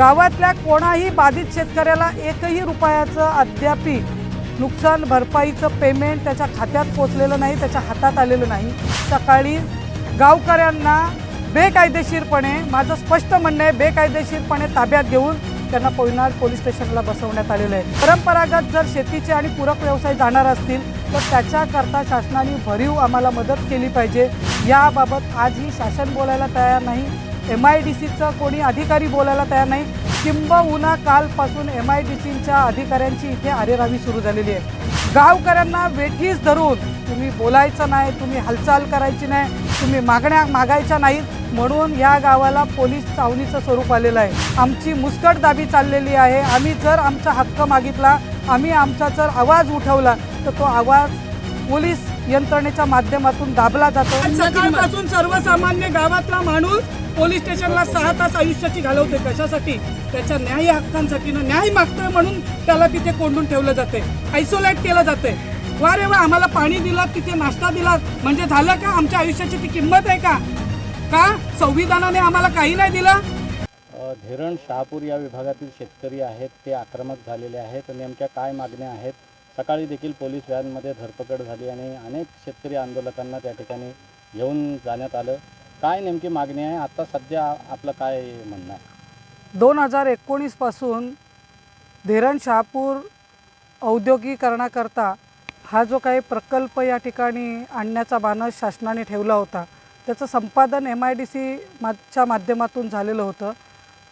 गावातल्या कोणाही बाधित शेतकऱ्याला एकही रुपयाचं अद्यापी नुकसान भरपाईचं पेमेंट त्याच्या खात्यात पोचलेलं नाही त्याच्या हातात आलेलं नाही. सकाळी गावकऱ्यांना बेकायदेशीरपणे माझं स्पष्ट म्हणणं आहे बेकायदेशीरपणे ताब्यात घेऊन त्यांना पोयनाड पोलीस स्टेशनला बसवण्यात आलेलं आहे. परंपरागत जर शेतीचे आणि पूरक व्यवसाय जाणार असतील तर त्याच्याकरता शासनाने भरीव आम्हाला मदत केली पाहिजे. याबाबत आजही शासन बोलायला तयार नाही. एम आय डी सीचं कोणी अधिकारी बोलायला तयार नाही. किंबहुना कालपासून एम आय डी सीच्या अधिकाऱ्यांची इथे आरेरावी सुरू झालेली आहे. गावकऱ्यांना वेठीस धरून तुम्ही बोलायचं नाही तुम्ही हालचाल करायची नाही तुम्ही मागण्या मागायच्या नाहीत म्हणून या गावाला पोलीस चावणीचं स्वरूप आलेलं आहे. आमची मुस्कटदाबी चाललेली आहे. आम्ही जर आमचा हक्क मागितला आम्ही आमचा जर आवाज उठवला तर तो आवाज पोलीस यंत्रणेच्या माध्यमातून दाबला जातो. सकाळपासून सर्वसामान्य गावातला माणूस पोलीस स्टेशनला सहा तास आयुष्याची घालवते. कशासाठी? त्याच्या न्याय हक्कांसाठी ना न्याय मागतोय म्हणून त्याला तिथे कोंडून ठेवलं जाते आयसोलेट केलं जाते वा रे वा आम्हाला पाणी दिलात तिथे नाश्ता दिलात. म्हणजे झालं का? आमच्या आयुष्याची ती किंमत आहे का? का? संविधानाने आम्हाला काही नाही दिलं? धीरण शहापूर या विभागातील शेतकरी आहेत. ते आक्रमक झालेले आहेत नेमक्या काय मागण्या आहेत? सकाळी देखील पोलीस व्हॅनमध्ये धरपकड झाली आणि अनेक शेतकरी आंदोलकांना त्या ठिकाणी घेऊन जाण्यात आलं. काय नेमकी मागणी आहे? आता सध्या आपलं काय म्हणणं आहे? दोन हजार एकोणीसपासून धीरण शहापूर औद्योगिकरणाकरता हा जो काही प्रकल्प या ठिकाणी आणण्याचा मानस शासनाने ठेवला होता त्याचं संपादन एम आय डी सी च्या माध्यमातून झालेलं होतं.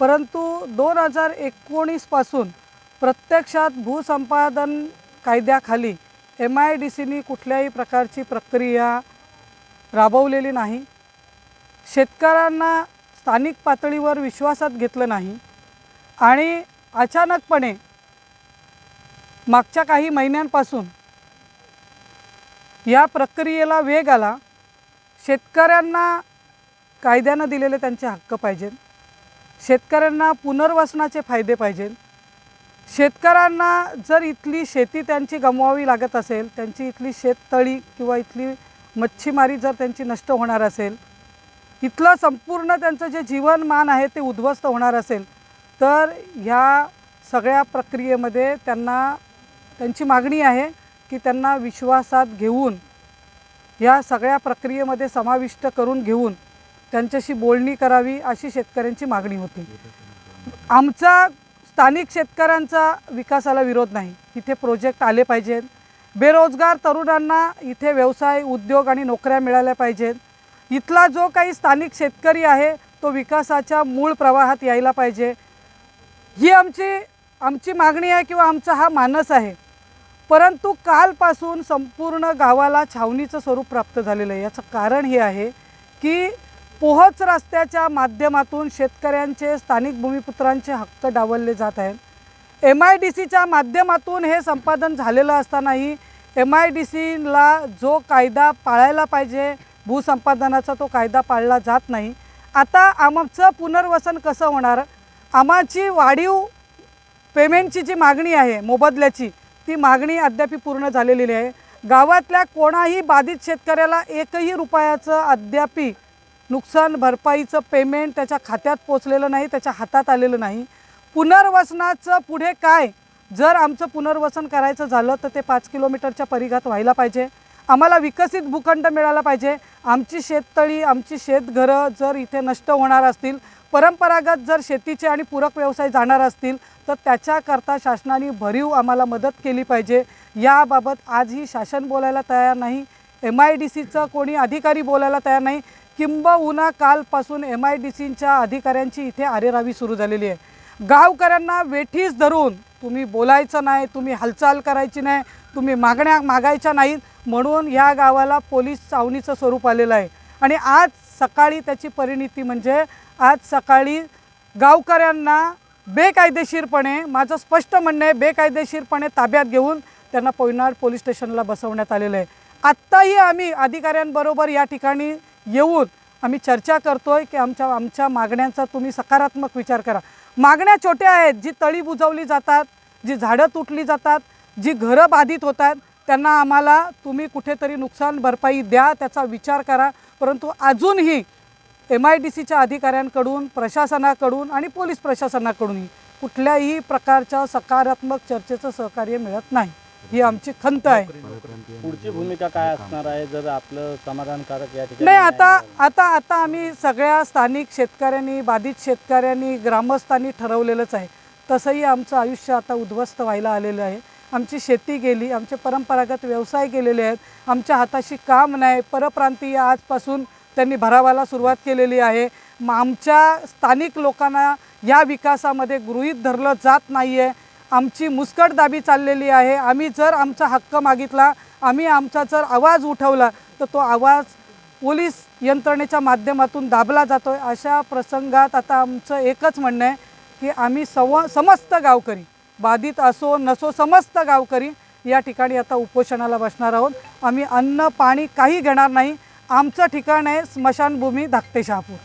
परंतु दोन हजार एकोणीसपासून प्रत्यक्षात भूसंपादन कायद्याखाली एम आय डी सीनी कुठल्याही प्रकारची प्रक्रिया राबवलेली नाही. शेतकऱ्यांना स्थानिक पातळीवर विश्वासात घेतलं नाही आणि अचानकपणे मागच्या काही महिन्यांपासून या प्रक्रियेला वेग आला. शेतकऱ्यांना कायद्यानं दिलेले त्यांचे हक्क पाहिजेत. शेतकऱ्यांना पुनर्वसनाचे फायदे पाहिजेत. शेतकऱ्यांना जर इथली शेती त्यांची गमवावी लागत असेल त्यांची इथली शेततळी किंवा इथली मच्छीमारी जर त्यांची नष्ट होणार असेल इथलं संपूर्ण त्यांचं जे जीवनमान आहे ते उद्ध्वस्त होणार असेल तर ह्या सगळ्या प्रक्रियेमध्ये त्यांना त्यांची मागणी आहे की त्यांना विश्वासात घेऊन या सगळ्या प्रक्रियेमध्ये समाविष्ट करून घेऊन त्यांच्याशी बोलणी करावी अशी शेतकऱ्यांची मागणी होती. आमचा स्थानिक शेतकऱ्यांचा विकासाला विरोध नाही. इथे प्रोजेक्ट आले पाहिजेत. बेरोजगार तरुणांना इथे व्यवसाय उद्योग आणि नोकऱ्या मिळाल्या पाहिजेत. इथला जो काही स्थानिक शेतकरी आहे तो विकासाच्या मूळ प्रवाहात यायला पाहिजे. ही आमची आमची मागणी आहे किंवा आमचा हा मानस आहे. परंतु कालपासून संपूर्ण गावाला छावणीचं स्वरूप प्राप्त झालेलं आहे. याचं कारण हे आहे की पोहोच रस्त्याच्या माध्यमातून शेतकऱ्यांचे स्थानिक भूमिपुत्रांचे हक्क डावलले जात आहेत. एम आय डी सीच्या माध्यमातून हे संपादन झालेलं असतानाही एम आय डी सीला जो कायदा पाळायला पाहिजे भूसंपादनाचा तो कायदा पाळला जात नाही. आता आमचं पुनर्वसन कसं होणार? आमाची वाढीव पेमेंटची जी मागणी आहे मोबदल्याची ती मागणी अद्याप पूर्ण झालेली आहे गावातल्या कोणाही बाधित शेतकऱ्याला एकही रुपयाचं अद्यापी नुकसान भरपाईचं पेमेंट त्याच्या खात्यात पोचलेलं नाही त्याच्या हातात आलेलं नाही. पुनर्वसनाचं पुढे काय? जर आमचं पुनर्वसन करायचं झालं तर ते पाच किलोमीटरच्या परिघात व्हायला पाहिजे. आम्हाला विकसित भूखंड मिळाला पाहिजे. आमची शेततळी आमची शेतघरं जर इथे नष्ट होणार असतील परंपरागत जर शेतीचे आणि पूरक व्यवसाय जाणार असतील तर त्याच्याकरता शासनाने भरीव आम्हाला मदत केली पाहिजे. याबाबत आजही शासन बोलायला तयार नाही. एम आय डी सीचं कोणी अधिकारी बोलायला तयार नाही. किंबहुना कालपासून एम आय डी सीच्या अधिकाऱ्यांची इथे आरेरावी सुरू झालेली आहे. गावकऱ्यांना वेठीस धरून तुम्ही बोलायचं नाही तुम्ही हालचाल करायची नाही तुम्ही मागण्या मागायच्या नाहीत म्हणून या गावाला पोलीस चावणीचं स्वरूप आलेलं आहे. आणि आज सकाळी त्याची परिणिती म्हणजे आज सकाळी गावकऱ्यांना बेकायदेशीरपणे माझं स्पष्ट म्हणणं आहे बेकायदेशीरपणे ताब्यात घेऊन त्यांना पोयनाड पोलीस स्टेशनला बसवण्यात आलेलं आहे. आत्ताही आम्ही अधिकाऱ्यांबरोबर या ठिकाणी येऊन आम्ही चर्चा करतोय की आमच्या आमच्या मागण्यांचा तुम्ही सकारात्मक विचार करा. मागण्या छोट्या आहेत जी तळी बुजवली जातात जी झाडं तुटली जातात जी घरं बाधित होतात त्यांना आम्हाला तुम्ही कुठेतरी नुकसान भरपाई द्या त्याचा विचार करा. परंतु अजूनही एम आय डी सीच्या अधिकाऱ्यांकडून प्रशासनाकडून आणि पोलीस प्रशासनाकडूनही कुठल्याही प्रकारच्या सकारात्मक चर्चेचं सहकार्य मिळत नाही. ही आमची खंत आहे. पुढची भूमिका काय असणार आहे? जर आपलं समाधानकारक या ठिकाणी नाही आता? आता आता आम्ही सगळ्या स्थानिक शेतकऱ्यांनी बाधित शेतकऱ्यांनी ग्रामस्थांनी ठरवलेलंच आहे. तसंही आमचं आयुष्य आता उद्ध्वस्त व्हायला आलेलं आहे. आमची शेती गेली आमचे परंपरागत व्यवसाय गेलेले आहेत. आमच्या हाताशी काम नाही. परप्रांतीय आजपासून त्यांनी भरावाला सुरुवात केलेली आहे. मग आमच्या स्थानिक लोकांना या विकासामध्ये गृहीत धरलं जात नाही आहे आमची मुस्कटदाबी चाललेली आहे. आम्ही जर आमचा हक्क मागितला आम्ही आमचा जर आवाज उठवला तर तो आवाज पोलीस यंत्रणेच्या माध्यमातून दाबला जातो आहे अशा प्रसंगात आता आमचं एकच म्हणणं आहे की आम्ही सव समस्त गावकरी बाधित असो नसो समस्त गावकरी या ठिकाणी आता उपोषणाला बसणार आहोत. आम्ही अन्न पाणी काही घेणार नाही. आमचं ठिकाण आहे स्मशानभूमी धाकटे शहापूर.